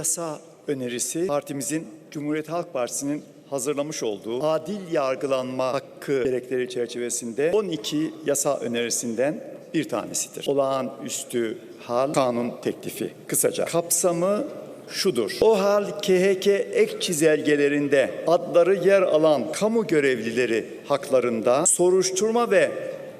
yasa önerisi partimizin Cumhuriyet Halk Partisi'nin hazırlamış olduğu adil yargılanma hakkı gerekleri çerçevesinde 12 yasa önerisinden bir tanesidir. Olağanüstü hal kanun teklifi kısaca. Kapsamı şudur. O hal KHK ek çizelgelerinde adları yer alan kamu görevlileri haklarında soruşturma ve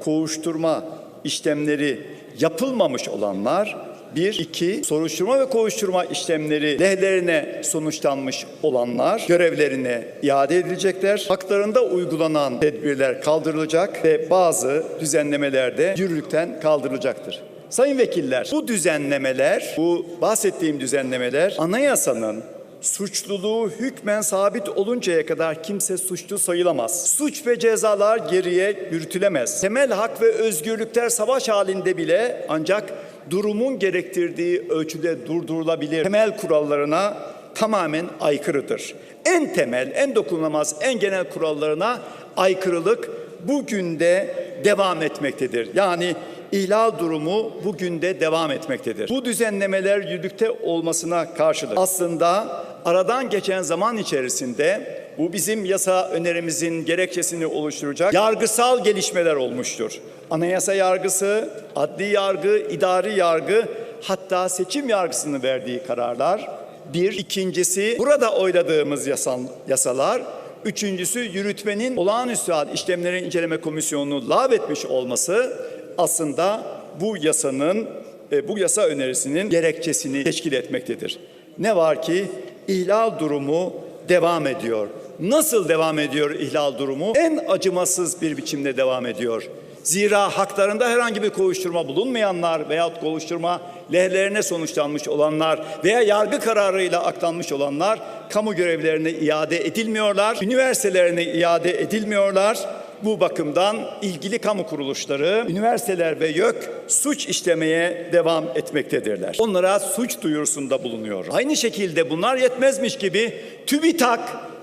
kovuşturma işlemleri yapılmamış olanlar bir, iki, soruşturma ve kovuşturma işlemleri lehlerine sonuçlanmış olanlar görevlerine iade edilecekler. Haklarında uygulanan tedbirler kaldırılacak ve bazı düzenlemelerde yürürlükten kaldırılacaktır. Sayın vekiller, bu düzenlemeler, bu bahsettiğim düzenlemeler anayasanın suçluluğu hükmen sabit oluncaya kadar kimse suçlu sayılamaz. Suç ve cezalar geriye yürütülemez. Temel hak ve özgürlükler savaş halinde bile ancak durumun gerektirdiği ölçüde durdurulabilir. Temel kurallarına tamamen aykırıdır. En temel, en dokunulmaz, en genel kurallarına aykırılık bugün de devam etmektedir. Yani ihlal durumu bugün de devam etmektedir. Bu düzenlemeler yürürlükte olmasına karşılık aslında aradan geçen zaman içerisinde bu bizim yasa önerimizin gerekçesini oluşturacak yargısal gelişmeler olmuştur. Anayasa yargısı, adli yargı, idari yargı hatta seçim yargısını verdiği kararlar bir. ikincisi burada oyladığımız yasal, yasalar Üçüncüsü yürütmenin olağanüstü hal işlemleri inceleme komisyonunu lağvetmiş olması aslında bu yasanın e, bu yasa önerisinin gerekçesini teşkil etmektedir. Ne var ki ihlal durumu devam ediyor. Nasıl devam ediyor ihlal durumu? En acımasız bir biçimde devam ediyor. Zira haklarında herhangi bir kovuşturma bulunmayanlar veyahut kovuşturma lehlerine sonuçlanmış olanlar veya yargı kararıyla aklanmış olanlar kamu görevlerine iade edilmiyorlar, üniversitelerine iade edilmiyorlar. Bu bakımdan ilgili kamu kuruluşları, üniversiteler ve YÖK suç işlemeye devam etmektedirler. Onlara suç duyurusunda bulunuyor. Aynı şekilde bunlar yetmezmiş gibi TÜBİTAK,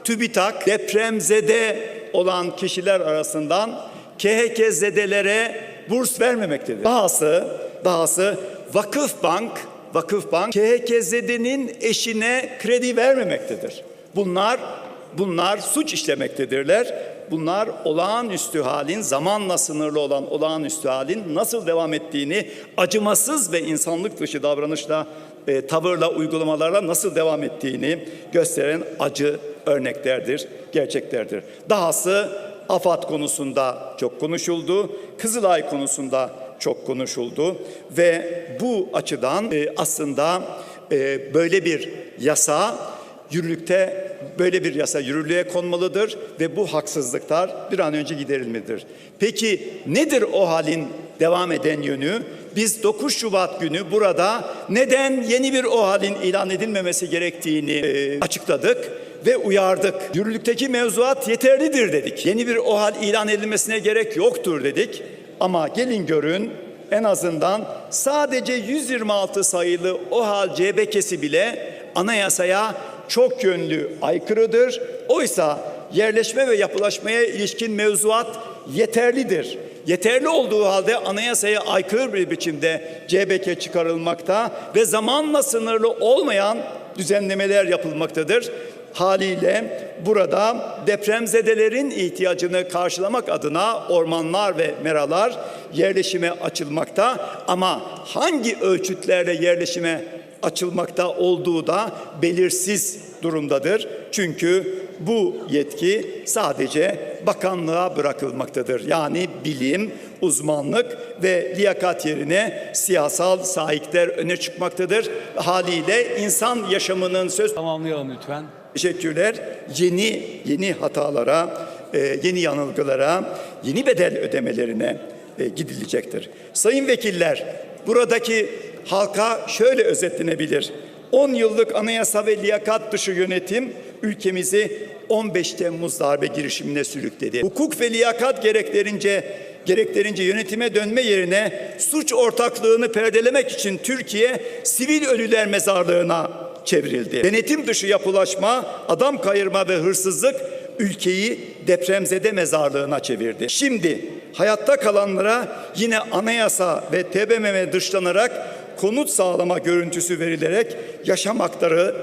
TÜBİTAK depremzede olan kişiler arasından KHK zedelere burs vermemektedir. Dahası, dahası Vakıf Bank, Vakıf Bank KHK zedenin eşine kredi vermemektedir. Bunlar bunlar suç işlemektedirler. Bunlar olağanüstü halin zamanla sınırlı olan olağanüstü halin nasıl devam ettiğini acımasız ve insanlık dışı davranışla e, tavırla uygulamalarla nasıl devam ettiğini gösteren acı örneklerdir, gerçeklerdir. Dahası AFAD konusunda çok konuşuldu, Kızılay konusunda çok konuşuldu ve bu açıdan e, aslında e, böyle bir yasa yürürlükte böyle bir yasa yürürlüğe konmalıdır ve bu haksızlıklar bir an önce giderilmelidir. Peki nedir o halin devam eden yönü? Biz 9 Şubat günü burada neden yeni bir o halin ilan edilmemesi gerektiğini e, açıkladık ve uyardık. Yürürlükteki mevzuat yeterlidir dedik. Yeni bir OHAL ilan edilmesine gerek yoktur dedik. Ama gelin görün en azından sadece 126 sayılı OHAL CBK'si bile anayasaya çok yönlü aykırıdır. Oysa yerleşme ve yapılaşmaya ilişkin mevzuat yeterlidir. Yeterli olduğu halde anayasaya aykırı bir biçimde CBK çıkarılmakta ve zamanla sınırlı olmayan düzenlemeler yapılmaktadır. Haliyle burada depremzedelerin ihtiyacını karşılamak adına ormanlar ve meralar yerleşime açılmakta ama hangi ölçütlerle yerleşime açılmakta olduğu da belirsiz durumdadır. Çünkü bu yetki sadece bakanlığa bırakılmaktadır. Yani bilim, uzmanlık ve liyakat yerine siyasal sahipler öne çıkmaktadır. Haliyle insan yaşamının söz Tamamlayalım lütfen. Teşekkürler. Yeni yeni hatalara, e, yeni yanılgılara, yeni bedel ödemelerine e, gidilecektir. Sayın vekiller, buradaki halka şöyle özetlenebilir. 10 yıllık anayasa ve liyakat dışı yönetim ülkemizi 15 Temmuz darbe girişimine sürükledi. Hukuk ve liyakat gereklerince gereklerince yönetime dönme yerine suç ortaklığını perdelemek için Türkiye sivil ölüler mezarlığına çevrildi. Denetim dışı yapılaşma, adam kayırma ve hırsızlık ülkeyi depremzede mezarlığına çevirdi. Şimdi hayatta kalanlara yine anayasa ve TBMM dışlanarak konut sağlama görüntüsü verilerek yaşam hakları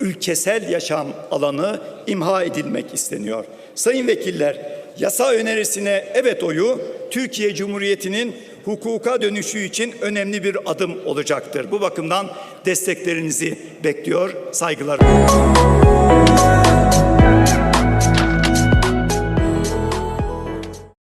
ülkesel yaşam alanı imha edilmek isteniyor. Sayın vekiller, yasa önerisine evet oyu Türkiye Cumhuriyeti'nin hukuka dönüşü için önemli bir adım olacaktır. Bu bakımdan desteklerinizi bekliyor. Saygılar.